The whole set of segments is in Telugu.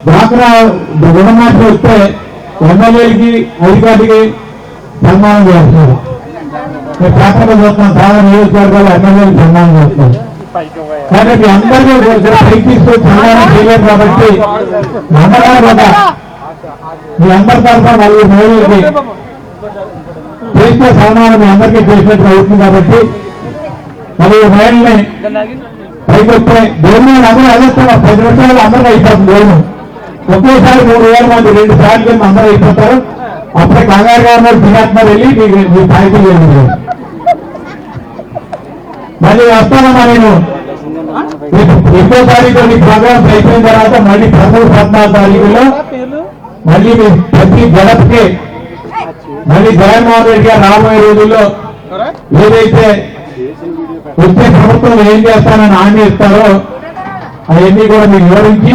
డ్వాక్రా రుణమాఫీ వస్తే ఎమ్మెల్యేలకి అధికారికి సన్మానం చేస్తున్నారు నేను పేపర్లో చూస్తున్నాను చాలా నియోజకవర్గాలు ఎమ్మెల్యేలకు సన్మానం చేస్తున్నారు కానీ మీ అందరికీ కొంచెం పైకి తీసుకొని సన్మానం చేయలేదు కాబట్టి అందరూ కూడా మీ అందరి తరఫున నలుగురు మహిళలకి చేస్తే సన్మానం మీ అందరికీ చేసినట్టు అవుతుంది కాబట్టి నలుగురు మహిళల్ని పైకి వస్తే గవర్నమెంట్ అందరూ అదేస్తున్నారు పది నిమిషాలు అందరూ అయిపోతుంది గవర్నమెంట్. ఒకేసారి మూడు వేల మంది రెండు సార్లు కింద అందరూ అయిపోతారు అప్పుడే కంగారు గారు దిగాత్మ వెళ్ళి మీకు మీ సాహిత్యం వెళ్ళి మళ్ళీ వస్తానమ్మా నేను. ఎక్కువ తారీఖు మీ ప్రోగ్రామ్స్ అయిపోయిన తర్వాత మళ్ళీ పదమూడు పద్నాలుగు తారీఖులో మళ్ళీ మీ ప్రతి గడపకి మళ్ళీ జగన్మోహన్ రెడ్డి గారు రాబోయే రోజుల్లో ఏదైతే వచ్చే ప్రభుత్వం ఏం చేస్తానని హామీ ఇస్తారో అవన్నీ కూడా మీకు వివరించి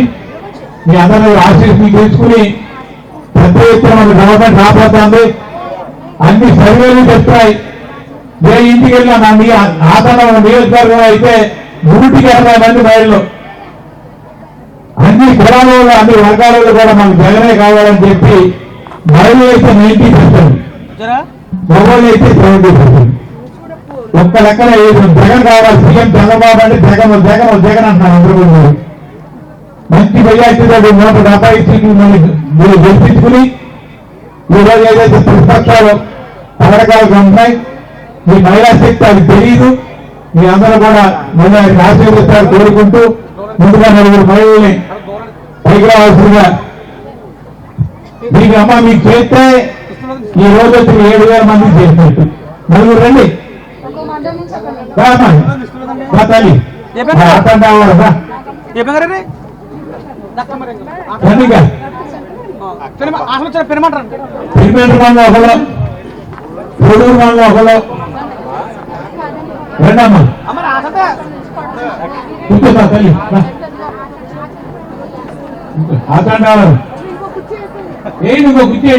మీ అందరూ ఆశీస్సులు తీసుకుని పెద్ద ఎత్తున మన గవర్నమెంట్ రాబోతోంది. అన్ని సర్వేలు చెప్తాయి. ఏ ఇంటికి వెళ్ళినా నా మీ ఆతన నియోజకవర్గం అయితే నూటికి అరవై మంది బయలు అన్ని కులాలలో అన్ని వర్గాలలో కూడా మనకు జగనే కావాలని చెప్పి మహిళలు అయితే నైన్టీ పర్సెంట్. మగవాళ్ళు అయితే సెవెంటీ పర్సెంట్. ఒక్క లెక్కన జగన్ కావాలి సీఎం చంద్రబాబు అంటే జగన్ జగన్ జగన్ అంటున్నారు అందరూ. మంచి మెజార్టీతో నూట డెబ్బై సీట్లు మళ్ళీ మీరు గెలిపించుకుని ఈ రోజు ఏదైతే ప్రతిపక్షాలు పథకాలు ఉన్నాయి మీ మహిళా శక్తి అది తెలియదు మీ అందరూ కూడా మళ్ళీ ఆయనకు ఆశీర్వదిస్తారు కోరుకుంటూ ముందుగా నలుగురు మహిళల్ని పైకి రావాల్సిందిగా మీకు అమ్మ మీకు చేస్తే ఈ రోజు వచ్చి ఏడు వేల మంది చేసినట్టు నలుగురు రండి తల్లి అర్థం కావాలి రా. రండిగా. పెనమంటారు తిరుమల మంది ఒకరు కొడూరు మంది ఒకరు రండమ్మా. అమ్మ ఆసతే కూర్చోమ్మా తల్లి రా. అర్థం కావాలి ఏ నువ్వు కుర్చీ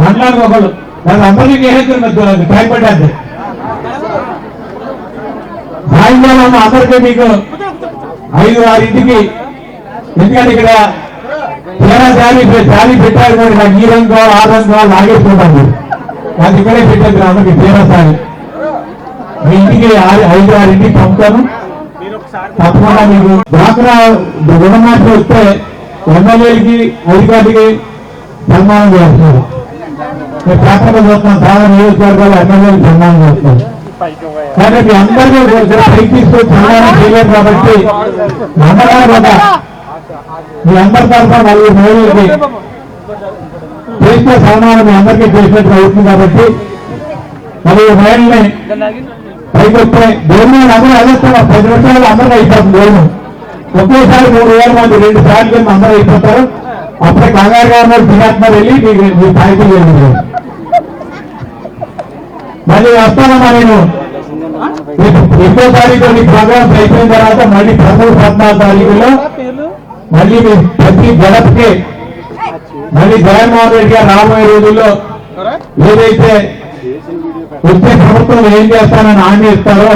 మాట్లాడు ఒకళ్ళు. దాని అందరికీ వేసేస్తున్నారు భయపడ్డాది సాయంకాలం అందరికీ మీకు ఐదు ఆరింటికి ఎందుకంటే ఇక్కడ జాలి జాలి పెట్టారు కూడా నాకు ఈ రంగు కావాలి ఆ రంగు కావాలి లాగేసుకుంటాను అది ఇక్కడే పెట్టేది అందరికి తీరా దేవస్థాని. మీ ఇంటికి ఆరు- ఐదు ఆరింటికి పంపుతాను. తప్పకుండా మీకు డ్వాక్రా రుణమాఫీ వస్తే ఎమ్మెల్యేలకి అధికారికి సన్మానం చేస్తున్నారు నేను పేపర్లో చూస్తున్నాను చాలా నియోజకవర్గాలు ఎమ్మెల్యేలకు సన్మానం చేస్తున్నారు కానీ మీ అందరికీ పైకి తీసుకొని సన్మానం చేయలేదు కాబట్టి నమ్మకాలు కూడా మీ అందరి తరఫున నలుగురు మహిళలకి చేస్తే సన్మానం మీ అందరికీ చేసినట్టు అవుతుంది కాబట్టి నలుగురు మహిళల్ని పైకి వస్తే గవర్నమెంట్ అందరూ అదేస్తున్నారు పది నిమిషాలు అందరూ అయిపోతుంది గవర్నమెంట్ ఒకేసారి మూడు వేల మంది రెండు సార్లు అందరూ అయిపోతారు. అప్పుడే కంగారు గారు తినేస్తున్నారు వెళ్ళి మీకు మీ సాహిత్యం వెళ్ళి మళ్ళీ వస్తానమ్మా నేను. ఎన్నో తారీఖు మీ ప్రోగ్రామ్స్ అయిపోయిన తర్వాత మళ్ళీ పదమూడు పద్నాలుగు తారీఖులో మళ్ళీ మీ ప్రతి గడపకి మళ్ళీ జగన్మోహన్ రెడ్డి గారు రాబోయే రోజుల్లో ఏదైతే వచ్చే ప్రభుత్వం ఏం చేస్తానని హామీ ఇస్తారో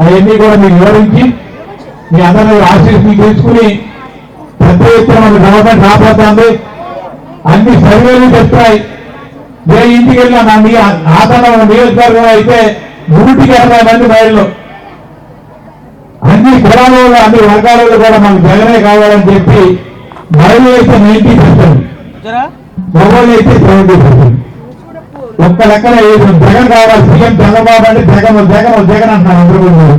అవన్నీ కూడా మీకు వివరించి మీ అందరూ ఆశీస్సులు తీసుకుని పెద్ద ఎత్తున మన గవర్నమెంట్ రాబోతుంది. అన్ని సర్వేలు చెప్తాయి. ఏ ఇంటికి వెళ్ళినా నా నియోజకవర్గం అయితే నూటికి అరవై మంది బయలు అన్ని కులాలలో అన్ని వర్గాలలో కూడా మనకు జగనే కావాలని చెప్పి మహిళలు అయితే నైన్టీ పర్సెంట్. మగవాళ్ళు అయితే సెవెంటీ పర్సెంట్. ఒక్క లెక్కన జగన్ కావాలి సీఎం చంద్రబాబు అంటే జగన్ జగన్ జగన్ అంటున్నారు అందరూ కూడా.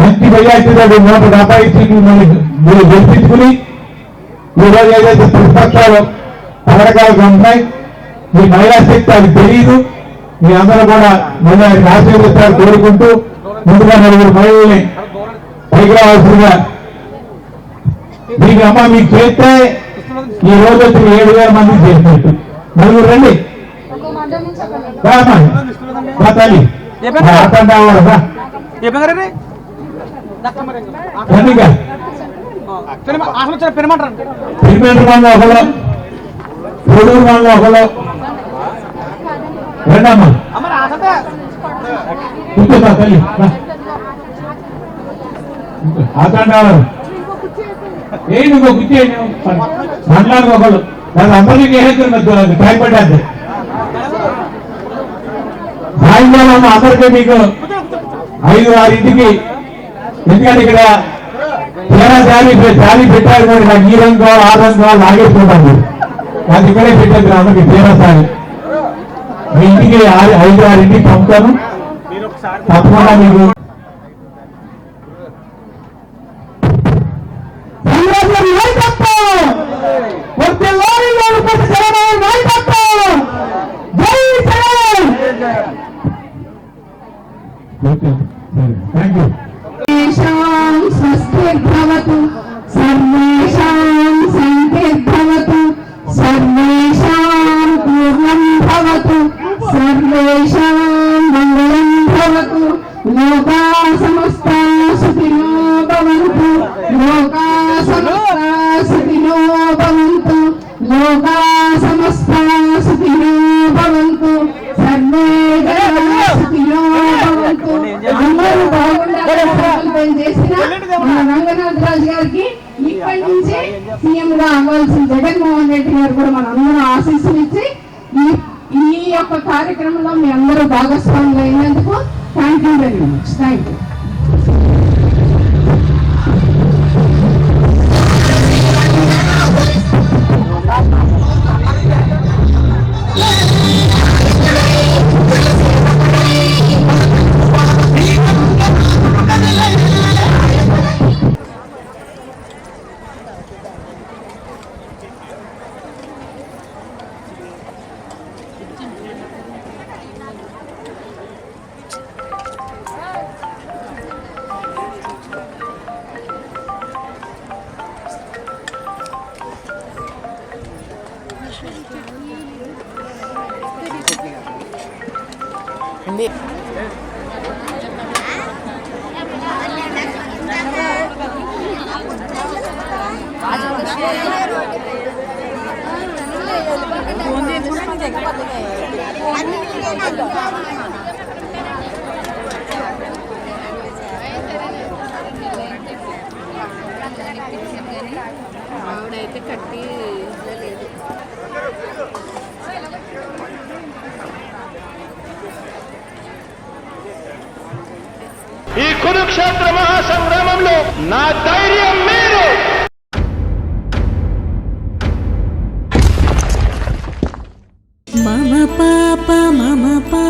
మంచి మెజార్టీతో నూట డెబ్బై సీట్లు మీరు గెలిపించుకుని ఈ రోజు ఏదైతే ప్రతిపక్షాలు పథకాలు ఉన్నాయి మీ మహిళా శక్తి అది తెలియదు. మీ అందరూ కూడా మళ్ళీ ఆశీర్వదిస్తారు కోరుకుంటూ ముందుగా నలుగురు మహిళల్ని పైకి రావాల్సిందిగా మీకు అమ్మ మీకు చేస్తే ఈ రోజు వచ్చి ఏడు వేల మంది చేసినట్టు. నలుగురు రండి. తల్లి. ఒకరు రండమ్మా. తల్లి రా. అర్థం కావాలి ఏంటి ఇంకో గుర్తి మండలానికి ఒకళ్ళు. దాని అందరికీ వేసేస్తారు మధ్య టైం సాయంకాలం అందరికీ మీకు ఐదు ఆరు ఇంటికి ఎందుకంటే ఇక్కడ తీరా జాలి జాలి పెట్టారు మరి నాకు ఈ రంగు కావాలి ఆ రంగు కావాలి లాగేసుకుంటాం మీరు నాకు ఇక్కడే పెట్టారు అందరికి తీరా సారి మీ ఇంటికి ఐదు ఆరు ఇంటికి పంపుతాను. తప్పకుండా మీకు Nagbalat yung గారికి ఇప్పటి నుంచి సీఎం గా అవ్వాల్సిన జగన్మోహన్ రెడ్డి గారు కూడా మన అందరూ ఆశీస్సులు ఇచ్చి ఈ ఈ యొక్క కార్యక్రమంలో మీ అందరూ భాగస్వాములు అయినందుకు thank you very much thank you ఆవిడైతే కట్టి లేదు ఈ కురుక్షేత్ర మహాసంగ్రామంలో నా ధైర్యం మీరు మమ పాప మమ పా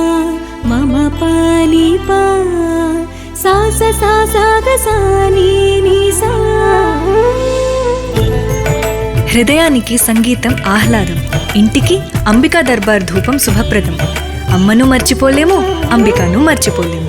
మమ పాని పా. సా స సా సా గ సా నీ నీ సా. హృదయానికి సంగీతం ఆహ్లాదం. ఇంటికి అంబికా దర్బార్ ధూపం శుభప్రదం. అమ్మను మర్చిపోలేము అంబికాను మర్చిపోలేము.